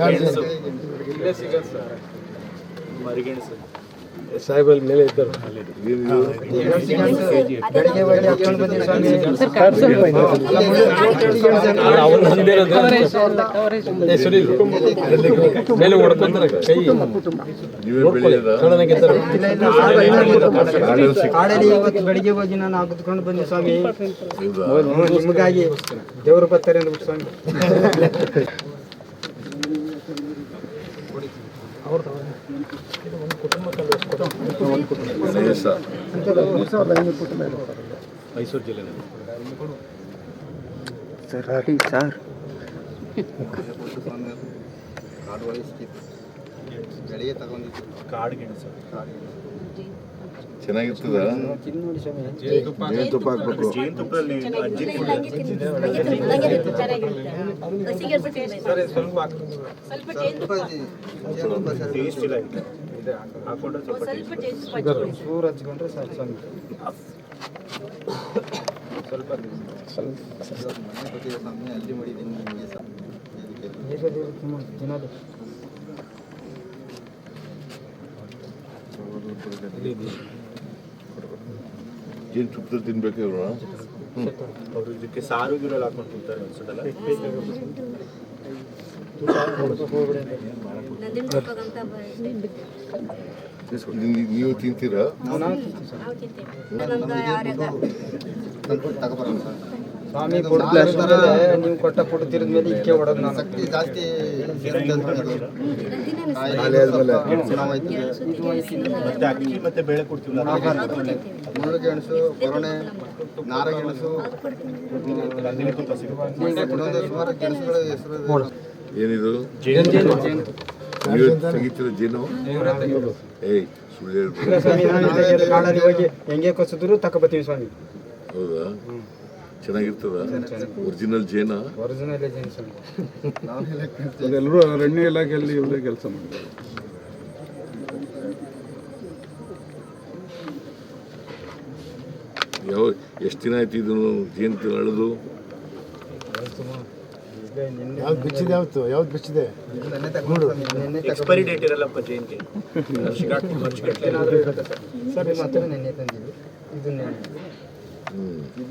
ಗೆಣಸು ಮರಿಗೆಣಸು ಸಾಹೇಬಲ್ಲಿ ಮೇಲೆ ಇದ್ದರು. ಮೇಲೆ ಹೊಡ್ಕೊಂತಾರೆ ಕೈ ಇವತ್ತು ಬೆಳಿಗ್ಗೆ ಹೋಗಿ ನಾನು ಹಾಕಿದ್ಕೊಂಡು ಬಂದೆ ಸ್ವಾಮಿ ನಿಮಗಾಗಿ ದೇವರು ಬರ್ತಾರೆ ಅಂದ್ಬಿಟ್ಟು ಸ್ವಾಮಿ ಮೈಸೂರು ಜಿಲ್ಲೆ ಕಾಡು ಸರ್. ಚೆನ್ನಾಗಿರ್ತದ ಕಾಡು ನೋಡಿ ಸ್ವಾಮಿ ಜೇನುತುಪ್ಪ ಹಾಕ್ಬೇಕು ಜೇನುತುಪ್ಪದಲ್ಲಿ ಕಾಡು ಟೇಸ್ಟ್ ಇಲ್ಲ ಜೇನುತುಪ್ಪ taste. ಚೂರು ಹಚ್ಕೊಂಡ್ರೆ ಸ್ವಲ್ಪ ಸ್ವಲ್ಪ ಹೇಗೆ ತುಂಬ ತಿನ್ನೋದು ಜೇನುತುಪ್ಪದಲ್ಲಿ ತಿನ್ಬೇಕು ಇವ್ರು ಅವ್ರು ಇದಕ್ಕೆ ಸಾರು ಗಿರಲ್ಲಿ ಹಾಕೊಂಡು ತಿಂತಾರೆ ಅನ್ಸುತ್ತಲ್ಲ ನೀವು- ನೀವು ತಿಂತೀರಾ ಸ್ವಾಮಿ ನೀವು ಕೊಟ್ಟ ಫುಡ್ ತಿರಿದ ಮೇಲೆ ಇಕ್ಕೆ ಹೊಡೋದು ನಾನು. ಜಾಸ್ತಿ ಮತ್ತೆ ಬೇಳೆ ಕೊಡ್ತೀವಿ ಕೊರಣೆ ನಾರಗೆಣಸು ಸುಮಾರು ಗೆಣಸುಗಳ ಹೆಸರು ಏನಿದು? ತೆಗಿತೀರ ಜೇನು. ಏಯ್ ಸುಳ್ಳು ಹೆಂಗೆ ಕೊಸಿದ್ರು ತಕೋಬತ್ತೀವಿ ಸ್ವಾಮಿ. ಹೌದಾ? ಚೆನ್ನಾಗಿರ್ತದ? ಒರಿಜಿನಲ್ ಜೇನ? ಒರಿಜಿನಲ್ ಜೇನು ಎಲ್ಲರೂ ಅರಣ್ಯ ಇಲಾಖೆಯಲ್ಲಿ ಇವರೇ ಕೆಲಸ ಮಾಡಿದ್ದಾರೆ ಯಾವ ಎಷ್ಟು ದಿನ ಆಯ್ತು ಇದನ್ನು ಜೇನು ಅಳೆದು? ಯಾವ್ದು ಬಿಚ್ಚಿದೆ ಯಾವತ್ತು ಯಾವ್ದು ಬಿಚ್ಚಿದೆ? ನೋಡು. ಎಕ್ಸ್ಪೈರಿ ಡೇಟ್ ಇರಲ್ಲಪ್ಪ ಜೇನ್ಗೆ. ಸರ್? ಮತ್ತೆ ನೆನ್ನೆ ತಂದಿದ್ದು. ಇದನ್ನ